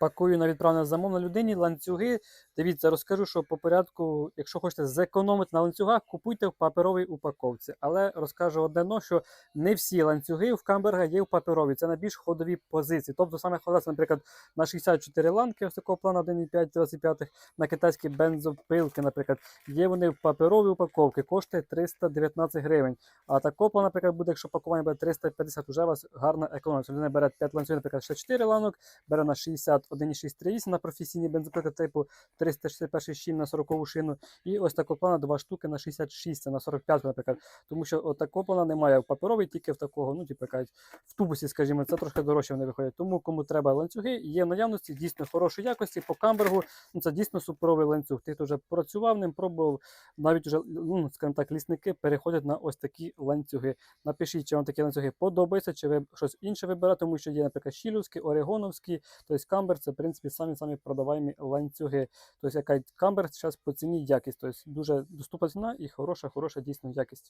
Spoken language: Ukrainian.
Пакую на відправне замовлення людині ланцюги. Дивіться, розкажу, що по порядку, якщо хочете зекономити на ланцюгах, купуйте в паперовій упаковці. Але розкажу одне, но, що не всі ланцюги в Камберга є в паперовій. Це на більш ходові позиції. Тобто саме це, наприклад, на 64 ланки, ось такого плану 1,5 25 на китайські бензопилки, наприклад, є вони в паперовій упаковці, коштує 319 гривень. А такого плану, наприклад, буде, якщо пакування буде 350, вже у вас гарна економія. Людина бере 5 ланцюгів, наприклад, 64 ланок, бере на 60 1,638 на професійні бензопилки типу 361 щіль на 40 шину. І ось такого плана два штуки на 66, це на 45, наприклад. Тому що от такого плана немає в паперовій, тільки в такого, ну, типу, кажуть, в тубусі, скажімо, це трошки дорожче вони виходять. Тому кому треба ланцюги, є в наявності дійсно хорошої якості по камбергу. Ну, це дійсно суперовий ланцюг. Хто вже працював ним, пробував, навіть вже, ну, скажімо так, лісники переходять на ось такі ланцюги. Напишіть, чи вам такі ланцюги подобаються, чи ви щось інше вибираєте, тому що є, наприклад, щілівські, орегоновські, тобто камбер це, в принципі, самі-самі продаваємі ланцюги. Тобто, яка камбер зараз по ціні якість. Тобто дуже доступна ціна і хороша, хороша дійсно якість.